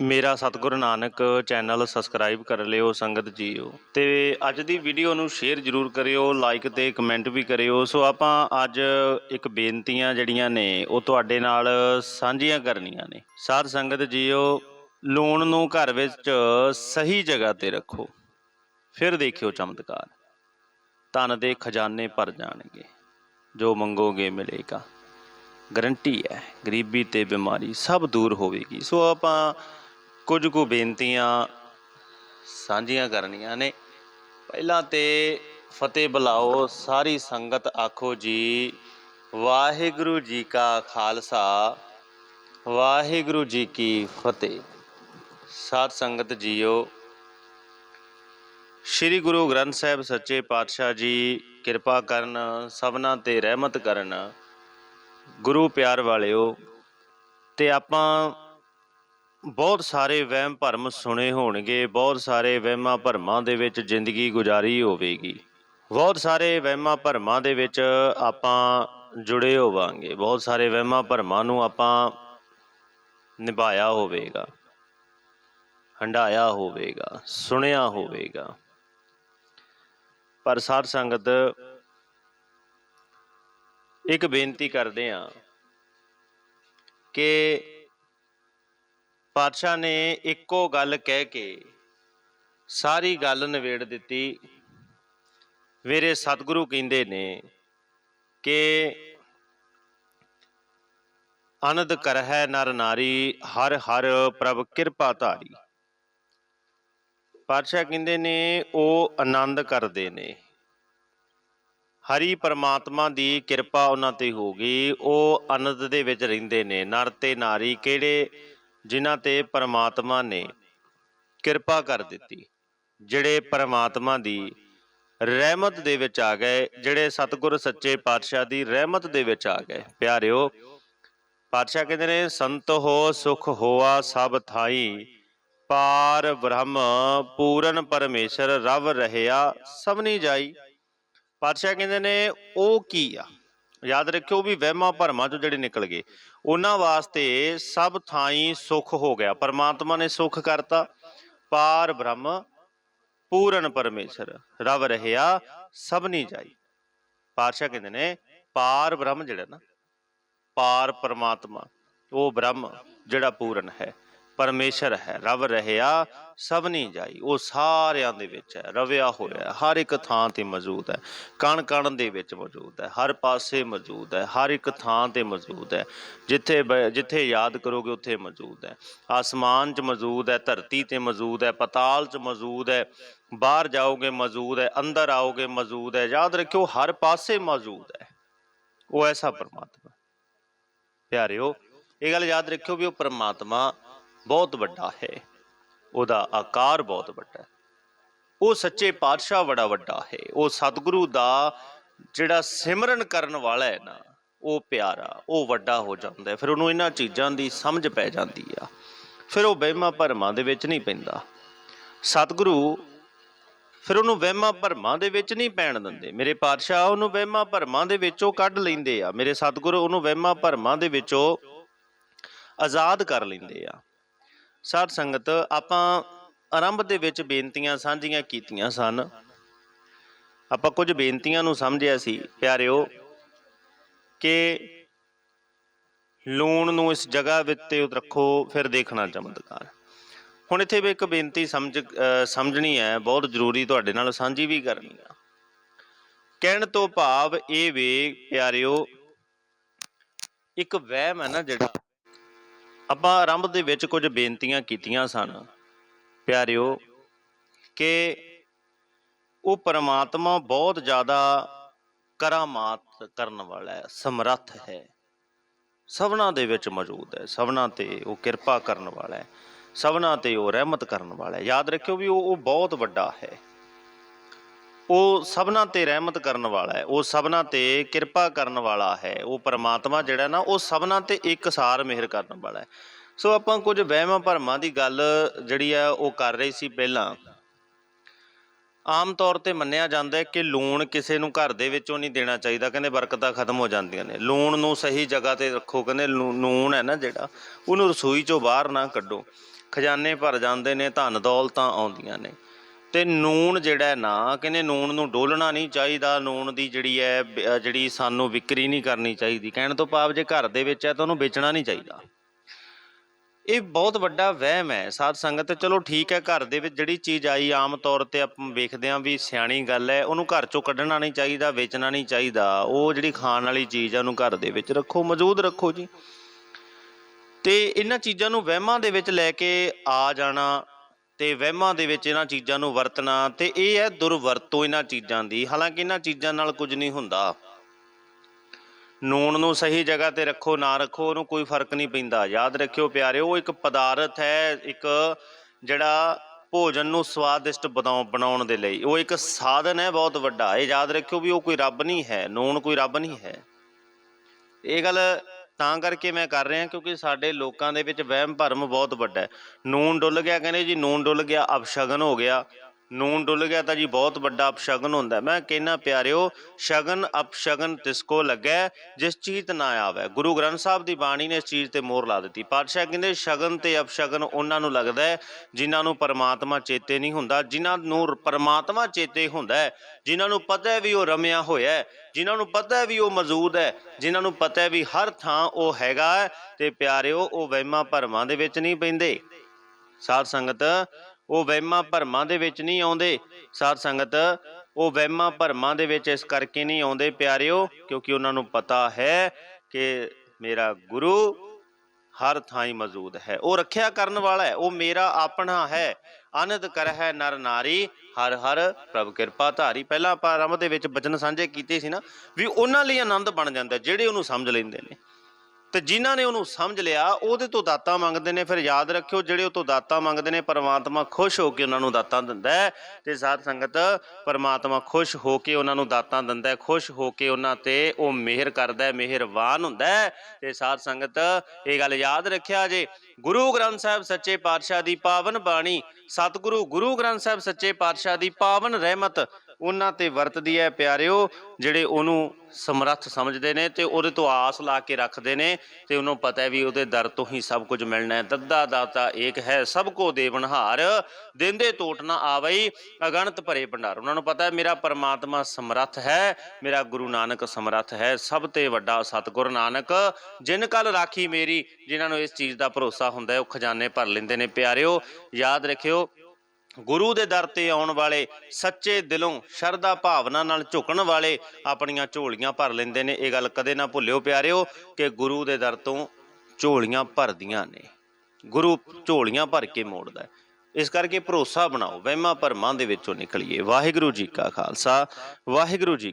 ਮੇਰਾ ਸਤਿਗੁਰੂ Nanak channel subscribe ਕਰ ਲਿਓ ਸੰਗਤ ਜੀਓ। ਤੇ ਅੱਜ ਦੀ ਵੀਡੀਓ ਨੂੰ ਸ਼ੇਅਰ ਜਰੂਰ ਕਰਿਓ ਲਾਈਕ ਤੇ ਕਮੈਂਟ ਵੀ ਕਰਿਓ। ਸੋ ਆਪਾਂ ਅੱਜ ਇੱਕ ਬੇਨਤੀਆਂ ਜਿਹੜੀਆਂ ਨੇ, ਉਹ ਤੁਹਾਡੇ ਨਾਲ ਸਾਂਝੀਆਂ ਕਰਨੀਆਂ ਨੇ। ਸਾਧ ਸੰਗਤ ਜੀਓ, ਲੂਣ ਨੂੰ ਘਰ ਵਿੱਚ ਸਹੀ ਜਗ੍ਹਾ ਤੇ ਰੱਖੋ। ਫਿਰ ਦੇਖਿਓ ਚਮਤਕਾਰ। ਧਨ ਦੇ ਖਜ਼ਾਨੇ ਭਰ ਜਾਣਗੇ। ਜੋ ਮੰਗੋਗੇ ਮਿਲੇਗਾ। ਗਰੰਟੀ ਹੈ, ਗਰੀਬੀ ਤੇ ਬਿਮਾਰੀ ਸਭ ਦੂਰ ਹੋਵੇਗੀ। ਸੋ ਆਪਾਂ ਕੁਝ ਕੁ ਬੇਨਤੀਆਂ ਸਾਂਝੀਆਂ ਕਰਨੀਆਂ ਨੇ। ਪਹਿਲਾਂ ਤੇ ਫਤਿਹ ਬੁਲਾਓ, ਸਾਰੀ ਸੰਗਤ ਆਖੋ ਜੀ, ਵਾਹਿਗੁਰੂ ਜੀ ਕਾ ਖਾਲਸਾ, ਵਾਹਿਗੁਰੂ ਜੀ ਕੀ ਫਤਿਹ। ਸਾਧ ਸੰਗਤ ਜੀਓ, ਸ੍ਰੀ ਗੁਰੂ ਗ੍ਰੰਥ ਸਾਹਿਬ ਸੱਚੇ ਪਾਤਸ਼ਾਹ ਜੀ, ਕਿਰਪਾ ਕਰਨ, ਸਭਨਾਂ ਤੇ ਰਹਿਮਤ ਕਰਨ। ਗੁਰੂ ਪਿਆਰ ਵਾਲਿਓ, ਤੇ ਆਪਾਂ ਬਹੁਤ ਸਾਰੇ ਵਹਿਮ ਭਰਮ ਸੁਣੇ ਹੋਣਗੇ, ਬਹੁਤ ਸਾਰੇ ਵਹਿਮਾਂ ਭਰਮਾਂ ਦੇ ਵਿੱਚ ਜ਼ਿੰਦਗੀ ਗੁਜ਼ਾਰੀ ਹੋਵੇਗੀ। ਬਹੁਤ ਸਾਰੇ ਵਹਿਮਾਂ ਭਰਮਾਂ ਦੇ ਵਿੱਚ ਆਪਾਂ ਜੁੜੇ ਹੋਵਾਂਗੇ, ਬਹੁਤ ਸਾਰੇ ਵਹਿਮਾਂ ਭਰਮਾਂ ਨੂੰ ਆਪਾਂ ਨਿਭਾਇਆ ਹੋਵੇਗਾ ਹੰਡਾਇਆ ਹੋਵੇਗਾ, ਸੁਣਿਆ ਹੋਵੇਗਾ। ਪਰ ਸਾਧ ਸੰਗਤ, ਇੱਕ ਬੇਨਤੀ ਕਰਦੇ ਆ ਕਿ ਪਾਤਸ਼ਾਹ ਨੇ ਇੱਕੋ ਗੱਲ ਕਹਿ ਕੇ ਸਾਰੀ ਗੱਲ ਨਿਬੇੜ ਦਿੱਤੀ। ਮੇਰੇ ਸਤਿਗੁਰੂ ਕਹਿੰਦੇ ਨੇ ਕਿ ਅਨੰਦ ਕਰਹਿ ਨਰ ਨਾਰੀ, ਹਰ ਹਰ ਪ੍ਰਭ ਕਿਰਪਾ ਧਾਰੀ। ਪਾਤਸ਼ਾਹ ਕਹਿੰਦੇ ਨੇ, ਉਹ ਆਨੰਦ ਕਰਦੇ ਨੇ। ਹਰੀ ਪਰਮਾਤਮਾ ਦੀ ਕਿਰਪਾ ਉਹਨਾਂ ਤੇ ਹੋ ਗਈ। ਉਹ ਅਨੰਦ ਦੇ ਵਿੱਚ ਰਹਿੰਦੇ ਨੇ। ਨਰ ਤੇ ਨਾਰੀ ਕਿਹੜੇ ਜਿਨ੍ਹਾਂ ਤੇ ਪਰਮਾਤਮਾ ਨੇ ਕਿਰਪਾ ਕਰ ਦਿੱਤੀ, ਜਿਹੜੇ ਪਰਮਾਤਮਾ ਦੀ ਰਹਿਮਤ ਦੇ ਵਿੱਚ ਆ ਗਏ, ਜਿਹੜੇ ਸਤਿਗੁਰ ਸੱਚੇ ਪਾਤਸ਼ਾਹ ਦੀ ਰਹਿਮਤ ਦੇ ਵਿੱਚ ਆ ਗਏ। ਪਿਆਰਿਓ, ਪਾਤਸ਼ਾਹ ਕਹਿੰਦੇ ਨੇ, ਸੰਤ ਹੋ, ਸੁਖ ਹੋਆ ਸਭ ਥਾਈ, ਪਾਰ ਬ੍ਰਹਮ ਪੂਰਨ ਪਰਮੇਸ਼ਰ, ਰਵ ਰਹਿਆ ਸਭਨੀ ਜਾਈ। ਪਾਤਸ਼ਾਹ ਕਹਿੰਦੇ ਨੇ, ਉਹ ਕੀ ਆ? ਯਾਦ ਰੱਖਿਓ ਵੀ ਵਹਿਮਾਂ ਭਰਮਾਂ ਚੋਂ ਜਿਹੜੇ ਨਿਕਲ ਗਏ, ਉਹਨਾਂ ਵਾਸਤੇ ਸਭ ਥਾਈ ਸੁਖ ਹੋ ਗਿਆ। ਪਰਮਾਤਮਾ ਨੇ ਸੁਖ ਕਰਤਾ। ਪਾਰ ਬ੍ਰਹਮ, ਪੂਰਨ ਪਰਮੇਸ਼ਰ, ਰਵ ਰਹਿਆ ਸਭਨੀ ਜਾਈ। ਪਾਤਸ਼ਾਹ ਕਹਿੰਦੇ ਨੇ, ਪਾਰ ਬ੍ਰਹਮ ਜਿਹੜਾ ਨਾ, ਪਾਰ ਪਰਮਾਤਮਾ, ਉਹ ਬ੍ਰਹਮ ਜਿਹੜਾ ਪੂਰਨ ਹੈ। ਪਰਮੇਸ਼ਰ ਹੈ ਰਵ ਰਹਿਆ ਸਭਨੀ ਜਾਈ। ਉਹ ਸਾਰਿਆਂ ਦੇ ਵਿੱਚ ਹੈ ਰਵਿਆ ਹੋਇਆ ਹੈ, ਹਰ ਇੱਕ ਥਾਂ ਤੇ ਮੌਜੂਦ ਹੈ। ਕਣ ਕਣ ਦੇ ਵਿੱਚ ਮੌਜੂਦ ਹੈ ਹਰ ਪਾਸੇ ਮੌਜੂਦ ਹੈ ਹਰ ਇੱਕ ਥਾਂ ਤੇ ਮੌਜੂਦ ਹੈ। ਜਿੱਥੇ ਜਿੱਥੇ ਯਾਦ ਕਰੋਗੇ ਉੱਥੇ ਮੌਜੂਦ ਹੈ। ਆਸਮਾਨ 'ਚ ਮੌਜੂਦ ਹੈ ਧਰਤੀ ਤੇ ਮੌਜੂਦ ਹੈ ਪਤਾਲ 'ਚ ਮੌਜੂਦ ਹੈ ਬਾਹਰ ਜਾਓਗੇ ਮੌਜੂਦ ਹੈ ਅੰਦਰ ਆਓਗੇ ਮੌਜੂਦ ਹੈ। ਯਾਦ ਰੱਖਿਓ ਹਰ ਪਾਸੇ ਮੌਜੂਦ ਹੈ। ਉਹ ਐਸਾ ਪਰਮਾਤਮਾ ਪਿਆਰਿਓ ਇਹ ਗੱਲ ਯਾਦ ਰੱਖਿਓ ਵੀ ਉਹ ਪਰਮਾਤਮਾ ਬਹੁਤ ਵੱਡਾ ਹੈ। ਉਹਦਾ ਆਕਾਰ ਬਹੁਤ ਵੱਡਾ ਹੈ। ਉਹ ਸੱਚੇ ਪਾਤਸ਼ਾਹ ਬੜਾ ਵੱਡਾ ਹੈ। ਉਹ ਸਤਿਗੁਰੂ ਦਾ ਜਿਹੜਾ ਸਿਮਰਨ ਕਰਨ ਵਾਲਾ ਹੈ ਨਾ, ਉਹ ਪਿਆਰਾ, ਉਹ ਵੱਡਾ ਹੋ ਜਾਂਦਾ ਹੈ। ਫਿਰ ਉਹਨੂੰ ਇਹਨਾਂ ਚੀਜ਼ਾਂ ਦੀ ਸਮਝ ਪੈ ਜਾਂਦੀ ਆ। ਫਿਰ ਉਹ ਵਹਿਮਾਂ ਭਰਮਾਂ ਦੇ ਵਿੱਚ ਨਹੀਂ ਪੈਂਦਾ। ਸਤਿਗੁਰੂ ਫਿਰ ਉਹਨੂੰ ਵਹਿਮਾਂ ਭਰਮਾਂ ਦੇ ਵਿੱਚ ਨਹੀਂ ਪੈਣ ਦਿੰਦੇ। ਮੇਰੇ ਪਾਤਸ਼ਾਹ ਉਹਨੂੰ ਵਹਿਮਾਂ ਭਰਮਾਂ ਦੇ ਵਿੱਚੋਂ ਕੱਢ ਲੈਂਦੇ ਆ। ਮੇਰੇ ਸਤਿਗੁਰੂ ਉਹਨੂੰ ਵਹਿਮਾਂ ਭਰਮਾਂ ਦੇ ਵਿੱਚੋਂ ਆਜ਼ਾਦ ਕਰ ਲੈਂਦੇ ਆ। ਸਾਧ ਸੰਗਤ, ਆਪਾਂ ਆਰੰਭ ਦੇ ਵਿੱਚ ਬੇਨਤੀਆਂ ਸਾਂਝੀਆਂ ਕੀਤੀਆਂ ਸਨ। ਆਪਾਂ ਕੁਝ ਬੇਨਤੀਆਂ ਨੂੰ ਸਮਝਿਆ ਸੀ, ਪਿਆਰਿਓ, ਕਿ ਲੂਣ ਨੂੰ ਇਸ ਜਗ੍ਹਾ ਵਿੱਚ ਰੱਖੋ, ਫਿਰ ਦੇਖਣਾ ਚਮਤਕਾਰ। ਹੁਣ ਇੱਥੇ ਵੀ ਇੱਕ ਬੇਨਤੀ ਸਮਝ, ਅਹ, ਸਮਝਣੀ ਹੈ, ਬਹੁਤ ਜ਼ਰੂਰੀ ਤੁਹਾਡੇ ਨਾਲ, ਸਾਂਝੀ ਵੀ ਕਰਨੀ ਆ। ਕਹਿਣ ਤੋਂ ਭਾਵ ਇਹ ਵੇ, ਪਿਆਰਿਓ, ਇੱਕ ਵਹਿਮ ਹੈ ਨਾ ਜਿਹੜਾ ਆਪਾਂ ਆਰੰਭ ਦੇ ਵਿੱਚ ਕੁਝ ਬੇਨਤੀਆਂ ਕੀਤੀਆਂ ਸਨ। ਪਿਆਰਿਓ, ਕਿ ਉਹ ਪਰਮਾਤਮਾ ਬਹੁਤ ਜ਼ਿਆਦਾ ਕਰਾਮਾਤ ਕਰਨ ਵਾਲਾ ਹੈ, ਸਮਰੱਥ ਹੈ। ਸਭਨਾ ਦੇ ਵਿੱਚ ਮੌਜੂਦ ਹੈ, ਸਭਨਾ ਤੇ ਉਹ ਕਿਰਪਾ ਕਰਨ ਵਾਲਾ ਹੈ, ਸਭਨਾ ਤੇ ਉਹ ਰਹਿਮਤ ਕਰਨ ਵਾਲਾ ਹੈ। ਯਾਦ ਰੱਖਿਓ ਵੀ ਉਹ ਉਹ ਬਹੁਤ ਵੱਡਾ ਹੈ। ਉਹ ਸਭਨਾ ਤੇ ਰਹਿਮਤ ਕਰਨ ਵਾਲਾ ਹੈ, ਉਹ ਸਭਨਾ ਤੇ ਕਿਰਪਾ ਕਰਨ ਵਾਲਾ ਹੈ, ਉਹ ਪਰਮਾਤਮਾ ਜਿਹੜਾ ਨਾ, ਉਹ ਸਭਨਾ ਤੇ ਇੱਕਸਾਰ ਮਿਹਰ ਕਰਨ ਵਾਲਾ ਹੈ। ਸੋ ਆਪਾਂ ਕੁਝ ਵਹਿਮਾਂ ਭਰਮਾਂ ਦੀ ਗੱਲ ਜਿਹੜੀ ਆ, ਉਹ ਕਰ ਰਹੀ ਸੀ ਪਹਿਲਾਂ। ਆਮ ਤੌਰ ਤੇ ਮੰਨਿਆ ਜਾਂਦਾ ਹੈ ਕਿ ਲੂਣ ਕਿਸੇ ਨੂੰ ਘਰ ਦੇ ਵਿੱਚੋਂ ਨਹੀਂ ਦੇਣਾ ਚਾਹੀਦਾ, ਕਹਿੰਦੇ ਬਰਕਤਾਂ ਖਤਮ ਹੋ ਜਾਂਦੀਆਂ ਨੇ। ਲੂਣ ਨੂੰ ਸਹੀ ਜਗ੍ਹਾ ਤੇ ਰੱਖੋ, ਕਹਿੰਦੇ ਲੂ- ਲੂਣ ਹੈ ਨਾ ਜਿਹੜਾ, ਉਹਨੂੰ ਰਸੋਈ ਚੋਂ ਬਾਹਰ ਨਾ ਕੱਢੋ। ਖਜ਼ਾਨੇ ਭਰ ਜਾਂਦੇ ਨੇ, ਧਨ ਦੌਲਤਾਂ ਆਉਂਦੀਆਂ ਨੇ। ਤੇ ਨੂਣ ਜਿਹੜਾ ਨਾ, ਕਹਿੰਦੇ ਨੂਣ ਨੂੰ ਡੋਲਣਾ ਨਹੀਂ ਚਾਹੀਦਾ, ਨੂਣ ਦੀ ਜਿਹੜੀ ਹੈ ਜਿਹੜੀ ਸਾਨੂੰ ਵਿਕਰੀ ਨਹੀਂ ਕਰਨੀ ਚਾਹੀਦੀ। ਕਹਿਣ ਤੋਂ ਭਾਵ ਜੇ ਘਰ ਦੇ ਵਿੱਚ ਹੈ ਤਾਂ ਉਹਨੂੰ ਵੇਚਣਾ ਨਹੀਂ ਚਾਹੀਦਾ। ਇਹ ਬਹੁਤ ਵੱਡਾ ਵਹਿਮ ਹੈ। ਸਾਧ ਸੰਗਤ, ਚਲੋ ਠੀਕ ਹੈ, ਘਰ ਦੇ ਵਿੱਚ ਜਿਹੜੀ ਚੀਜ਼ ਆਈ, ਆਮ ਤੌਰ ਤੇ ਆਪਾਂ ਵੇਖਦੇ ਹਾਂ ਵੀ ਸਿਆਣੀ ਗੱਲ ਹੈ, ਉਹਨੂੰ ਘਰ ਚੋਂ ਕੱਢਣਾ ਨਹੀਂ ਚਾਹੀਦਾ, ਵੇਚਣਾ ਨਹੀਂ ਚਾਹੀਦਾ। ਉਹ ਜਿਹੜੀ ਖਾਣ ਵਾਲੀ ਚੀਜ਼ ਹੈ, ਉਹਨੂੰ ਘਰ ਦੇ ਵਿੱਚ ਰੱਖੋ, ਮੌਜੂਦ ਰੱਖੋ ਜੀ। ਤੇ ਇਹਨਾਂ ਚੀਜ਼ਾਂ ਨੂੰ ਵਹਿਮਾਂ ਦੇ ਵਿੱਚ ਲੈ ਕੇ ਆ ਜਾਣਾ ਤੇ ਵਹਿਮਾਂ ਦੇ ਵਿੱਚ ਇਹਨਾਂ ਚੀਜ਼ਾਂ ਨੂੰ ਵਰਤਣਾ ਤੇ ਇਹ ਹੈ ਦੁਰਵਰਤੋਂ ਇਹਨਾਂ ਚੀਜ਼ਾਂ ਦੀ। ਹਾਲਾਂਕਿ ਇਹਨਾਂ ਚੀਜ਼ਾਂ ਨਾਲ ਕੁਝ ਨਹੀਂ ਹੁੰਦਾ। ਨੂਣ ਨੂੰ ਸਹੀ ਜਗ੍ਹਾ ਤੇ ਰੱਖੋ, ਨਾ ਰੱਖੋ, ਉਹਨੂੰ ਕੋਈ ਫ਼ਰਕ ਨਹੀਂ ਪੈਂਦਾ। ਯਾਦ ਰੱਖਿਓ ਪਿਆਰਿਓ, ਉਹ ਇੱਕ ਪਦਾਰਥ ਹੈ, ਇੱਕ ਜਿਹੜਾ ਭੋਜਨ ਨੂੰ ਸਵਾਦਿਸ਼ਟ ਬਣਾਉ- ਬਣਾਉਣ ਦੇ ਲਈ। ਉਹ ਇੱਕ ਸਾਧਨ ਹੈ, ਬਹੁਤ ਵੱਡਾ। ਇਹ ਯਾਦ ਰੱਖਿਓ ਵੀ ਉਹ ਕੋਈ ਰੱਬ ਨਹੀਂ ਹੈ, ਨੂਣ ਕੋਈ ਰੱਬ ਨਹੀਂ ਹੈ। ਇਹ ਗੱਲ ਤਾਂ ਕਰਕੇ ਮੈਂ ਕਰ ਰਿਹਾ ਕਿਉਂਕਿ ਸਾਡੇ ਲੋਕਾਂ ਦੇ ਵਿੱਚ ਵਹਿਮ ਭਰਮ ਬਹੁਤ ਵੱਡਾ ਹੈ। ਨੂਨ ਡੁੱਲ ਗਿਆ, ਕਹਿੰਦੇ ਜੀ, ਨੂਨ ਡੁੱਲ ਗਿਆ, ਅਪਸ਼ਗਨ ਹੋ ਗਿਆ। ਨੂਨ ਡੁੱਲ ਗਿਆ ਤਾਂ ਜੀ ਬਹੁਤ ਵੱਡਾ ਅਪਸ਼ਗਨ ਹੁੰਦਾ। ਮੈਂ ਕਹਿੰਨਾ ਪਿਆਰਿਓ, ਸ਼ਗਨ ਅਪਸ਼ਗਨ ਤਿਸਕੋ ਲੱਗੈ, ਜਿਸ ਚੀਤ ਨਾ ਆਵੇ। ਗੁਰੂ ਗ੍ਰੰਥ ਸਾਹਿਬ ਦੀ ਬਾਣੀ ਨੇ ਇਸ ਚੀਜ਼ ਤੇ ਮੋਹਰ ਲਾ ਦਿੱਤੀ। ਪਾਤਸ਼ਾਹ ਕਹਿੰਦੇ, ਸ਼ਗਨ ਤੇ ਅਪਸ਼ਗਨ ਉਹਨਾਂ ਨੂੰ ਲੱਗਦਾ ਹੈ, ਜਿਨ੍ਹਾਂ ਨੂੰ ਪਰਮਾਤਮਾ ਚੇਤੇ ਨਹੀਂ ਹੁੰਦਾ, ਜਿਨ੍ਹਾਂ ਨੂੰ ਪਰਮਾਤਮਾ ਚੇਤੇ ਹੁੰਦਾ ਹੈ, ਜਿਨ੍ਹਾਂ ਨੂੰ ਪਤਾ ਹੈ ਵੀ ਉਹ ਰਮਿਆ ਹੋਇਆ ਹੈ, ਜਿਨ੍ਹਾਂ ਨੂੰ ਪਤਾ ਹੈ ਵੀ ਉਹ ਮੌਜੂਦ ਹੈ, ਜਿਨ੍ਹਾਂ ਨੂੰ ਪਤਾ ਹੈ ਵੀ ਹਰ ਥਾਂ ਉਹ ਹੈਗਾ ਤੇ ਪਿਆਰਿਓ, ਉਹ ਵਹਿਮਾਂ ਭਰਮਾਂ ਦੇ ਵਿੱਚ ਨਹੀਂ ਪੈਂਦੇ। ਸਾਧ ਸੰਗਤ ਉਹ ਵਹਿਮਾਂ ਭਰਮਾਂ ਦੇ ਵਿੱਚ ਨਹੀਂ ਆਉਂਦੇ। ਸਾਧ ਸੰਗਤ, ਉਹ ਵਹਿਮਾਂ ਭਰਮਾਂ ਦੇ ਵਿੱਚ ਇਸ ਕਰਕੇ ਨਹੀਂ ਆਉਂਦੇ ਪਿਆਰਿਓ, ਕਿਉਂਕਿ ਉਹਨਾਂ ਨੂੰ ਪਤਾ ਹੈ ਕਿ ਮੇਰਾ ਗੁਰੂ ਹਰ ਥਾਂ ਹੀ ਮੌਜੂਦ ਹੈ। ਉਹ ਰੱਖਿਆ ਕਰਨ ਵਾਲਾ ਹੈ, ਉਹ ਮੇਰਾ ਆਪਣਾ ਹੈ। ਅਨੰਦ ਕਰ ਹੈ ਨਰ ਨਾਰੀ, ਹਰ ਹਰ ਪ੍ਰਭ ਕਿਰਪਾ ਧਾਰੀ। ਪਹਿਲਾਂ ਆਪਾਂ ਆਰੰਭ ਦੇ ਵਿੱਚ ਬਚਨ ਸਾਂਝੇ ਕੀਤੇ ਸੀ ਨਾ, ਵੀ ਉਹਨਾਂ ਲਈ ਆਨੰਦ ਬਣ ਜਾਂਦਾ, ਜਿਹੜੇ ਉਹਨੂੰ ਸਮਝ ਲੈਂਦੇ ਨੇ। ਤੇ ਜਿਨ੍ਹਾਂ ਨੇ ਉਹਨੂੰ ਸਮਝ ਲਿਆ, ਉਹਦੇ ਤੋਂ ਦਾਤਾਂ ਮੰਗਦੇ ਨੇ। ਫਿਰ ਯਾਦ ਰੱਖਿਓ, ਜਿਹੜੇ ਉਹ ਤੋਂ ਦਾਤਾਂ ਮੰਗਦੇ ਨੇ, ਪਰਮਾਤਮਾ ਖੁਸ਼ ਹੋ ਕੇ ਉਹਨਾਂ ਨੂੰ ਦਾਤਾਂ ਦਿੰਦਾ ਹੈ। ਤੇ ਸਾਧ ਸੰਗਤ, ਪਰਮਾਤਮਾ ਖੁਸ਼ ਹੋ ਕੇ ਉਹਨਾਂ ਨੂੰ ਦਾਤਾਂ ਦਿੰਦਾ ਹੈ, ਖੁਸ਼ ਹੋ ਕੇ ਉਹਨਾਂ ਤੇ ਉਹ ਮਿਹਰ ਕਰਦਾ ਹੈ, ਮਿਹਰਬਾਨ ਹੁੰਦਾ ਹੈ। ਤੇ ਸਾਧ ਸੰਗਤ, ਇਹ ਗੱਲ ਯਾਦ ਰੱਖਿਆ ਜੇ, ਗੁਰੂ ਗ੍ਰੰਥ ਸਾਹਿਬ ਸੱਚੇ ਪਾਤਸ਼ਾਹ ਦੀ ਪਾਵਨ ਬਾਣੀ, ਸਤਿਗੁਰੂ ਗੁਰੂ ਗ੍ਰੰਥ ਸਾਹਿਬ ਸੱਚੇ ਪਾਤਸ਼ਾਹ ਦੀ ਪਾਵਨ ਰਹਿਮਤ ਉਹਨਾਂ ਤੇ ਵਰਤਦੀ ਹੈ ਪਿਆਰਿਓ, ਜਿਹੜੇ ਉਹਨੂੰ ਸਮਰੱਥ ਸਮਝਦੇ ਨੇ ਤੇ ਉਹਦੇ ਤੋਂ ਆਸ ਲਾ ਕੇ ਰੱਖਦੇ ਨੇ ਤੇ ਉਹਨੂੰ ਪਤਾ ਹੈ ਵੀ ਉਹਦੇ ਦਰ ਤੋਂ ਹੀ ਸਭ ਕੁਝ ਮਿਲਣਾ ਹੈ। ਦੱਦਾ ਦਾਤਾ ਏਕ ਹੈ, ਸਭ ਕੋ ਦੇਵਨਹਾਰ, ਦਿੰਦੇ ਟੋਟ ਨਾ ਆਵਈ, ਅਗਣਤ ਭਰੇ ਭੰਡਾਰ। ਉਹਨਾਂ ਨੂੰ ਪਤਾ ਹੈ ਮੇਰਾ ਪਰਮਾਤਮਾ ਸਮਰੱਥ ਹੈ, ਮੇਰਾ ਗੁਰੂ ਨਾਨਕ ਸਮਰੱਥ ਹੈ, ਸਭ ਤੇ ਵੱਡਾ ਸਤਿਗੁਰ ਨਾਨਕ। ਜਿਨ ਕਲ ਰਾਖੀ ਮੇਰੀ, ਜਿਨ੍ਹਾਂ ਨੂੰ ਇਸ ਚੀਜ਼ ਦਾ ਭਰੋਸਾ ਹੁੰਦਾ ਹੈ, ਉਹ ਖਜ਼ਾਨੇ ਭਰ ਲੈਂਦੇ ਨੇ। ਪਿਆਰਿਓ, ਯਾਦ ਰੱਖਿਓ ਗੁਰੂ ਦੇ ਦਰ ਤੇ ਆਉਣ ਵਾਲੇ ਸੱਚੇ ਦਿਲੋਂ ਸ਼ਰਧਾ ਭਾਵਨਾ ਨਾਲ ਝੁਕਣ ਵਾਲੇ ਆਪਣੀਆਂ ਝੋਲੀਆਂ ਭਰ ਲੈਂਦੇ ਨੇ। ਇਹ ਗੱਲ ਕਦੇ ਨਾ ਭੁੱਲਿਓ ਪਿਆਰਿਓ ਕਿ ਗੁਰੂ ਦੇ ਦਰ ਤੋਂ ਝੋਲੀਆਂ ਭਰਦੀਆਂ ਨੇ। ਗੁਰੂ ਝੋਲੀਆਂ ਭਰ ਕੇ ਮੋੜਦਾ ਹੈ। ਇਸ ਕਰਕੇ ਭਰੋਸਾ ਬਣਾਓ, ਵਹਿਮਾਂ ਭਰਮਾਂ ਦੇ ਵਿੱਚੋਂ ਨਿਕਲੀਏ। ਵਾਹਿਗੁਰੂ ਜੀ ਕਾ ਖਾਲਸਾ, ਵਾਹਿਗੁਰੂ ਜੀ